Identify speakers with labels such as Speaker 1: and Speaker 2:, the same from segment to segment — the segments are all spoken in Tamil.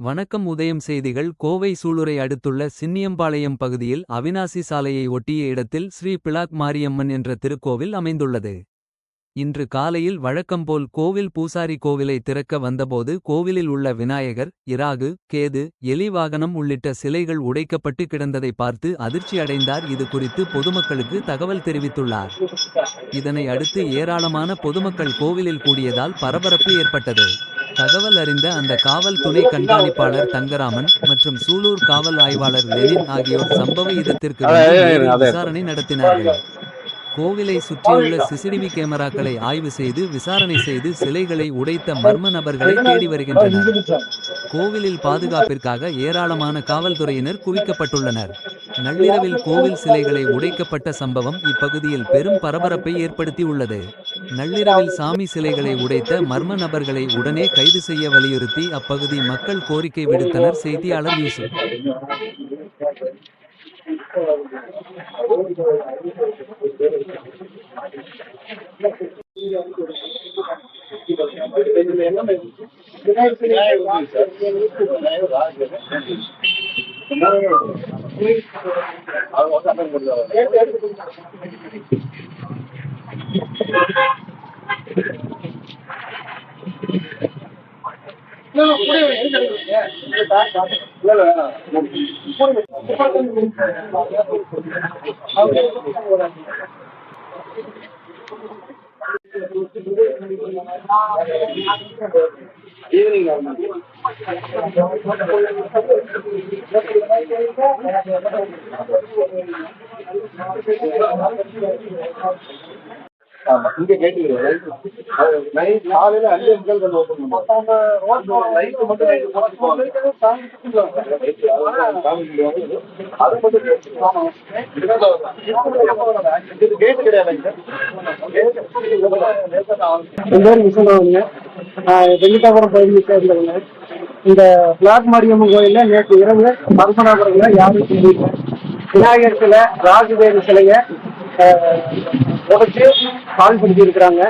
Speaker 1: வணக்கம் உதயம் செய்திகள் கோவை சூளுரை அடுத்துள்ள சின்னியம்பாளையம் பகுதியில் அவினாசி சாலையை ஒட்டிய இடத்தில் ஸ்ரீ பிளாக் மாரியம்மன் என்ற திருக்கோவில் அமைந்துள்ளது. இன்று காலையில் வழக்கம்போல் கோவில் பூசாரி கோவிலை திறக்க வந்தபோது கோவிலில் உள்ள விநாயகர் இராகு கேது எலி வாகனம் உள்ளிட்ட சிலைகள் உடைக்கப்பட்டு கிடந்ததை பார்த்து அதிர்ச்சி அடைந்தார் இது குறித்து பொதுமக்களுக்கு தகவல் தெரிவித்துள்ளார். இதனை அடுத்து ஏராளமான பொதுமக்கள் கோவிலில் கூடியதால் பரபரப்பு ஏற்பட்டது. தகவல் அறிந்த அந்த காவல் துணை கண்காணிப்பாளர் தங்கராமன் மற்றும் சூலூர் காவல் ஆய்வாளர் லெனின் ஆகியோர் சம்பவ இடத்திற்கு விசாரணை நடத்தினார்கள். கோவிலை சுற்றியுள்ள சிசிடிவி கேமராக்களை ஆய்வு செய்து விசாரணை செய்து சிலைகளை உடைத்த மர்ம நபர்களை தேடி வருகின்றனர். கோவிலில் பாதுகாப்பிற்காக ஏராளமான காவல்துறையினர் குவிக்கப்பட்டுள்ளனர். நள்ளிரவில் கோவில் சிலைகளை உடைக்கப்பட்ட சம்பவம் இப்பகுதியில் பெரும் பரபரப்பை ஏற்படுத்தியுள்ளது. நள்ளிரவில் சாமி சிலைகளை உடைத்த மர்ம நபர்களை உடனே கைது செய்ய வலியுறுத்தி அப்பகுதி மக்கள் கோரிக்கை விடுத்தனர். செய்தியாளர் யூசுப்.
Speaker 2: ஈவினிங் ஆகும் ஆமா. இங்க நைட் காலையில அஞ்சு முக்கால் வந்து ஓப்பன் பண்ணுவோம் லைட் மட்டும் நைட் போட்டு போவாங்க. அது மட்டும் இது கேட் கிடையாதுங்க
Speaker 3: என் பேர் நான் வெங்கடாபுரம் பகுதியை சேர்ந்தவங்க. இந்த பிளாக் மாரியம்மன் கோயில்ல நேற்று இரவு மருமனாபுரங்கள யாரும் விநாயகர் சிலை ராஜதேவி சிலைய உடைச்சு பால்படுத்தி இருக்கிறாங்க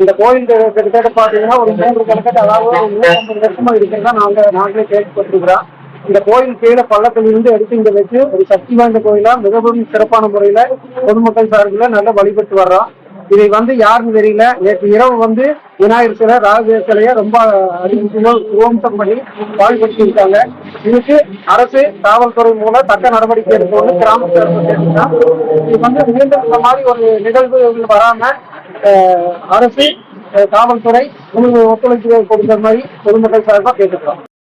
Speaker 3: இந்த கோயில் கிட்டத்தட்ட பார்த்தீங்கன்னா ஒரு மூன்று கணக்கட்டு அதாவது ஒரு நூற்றம்பது வருஷமா இருக்குன்னா நாங்க நாங்களே கேள்விப்பட்டிருக்கிறோம். இந்த கோயில் கீழே பள்ளத்தில் இருந்து எடுத்து இங்க வச்சு ஒரு சக்தி வாய்ந்த கோயிலா மிகவும் சிறப்பான முறையில பொதுமக்கள் சார்பில் நல்லா வழிபட்டு வர்றோம். இதை வந்து யாருன்னு தெரியல நேற்று இரவு வந்து விநாயகர் சிலை ராகு சிலையை ரொம்ப துவம்சம் பண்ணி பாழ்படுத்தி இருக்காங்க இதுக்கு அரசு காவல்துறை மூலம் தக்க நடவடிக்கை எடுக்கணும் கிராம சேர்ந்து இது வந்து மீண்டும் இந்த மாதிரி ஒரு நிகழ்வு வராம அரசு காவல்துறை உங்களுக்கு ஒத்துழைப்பு கொடுக்கிற மாதிரி பொதுமக்கள் சார்பாக கேட்டுக்கிறோம்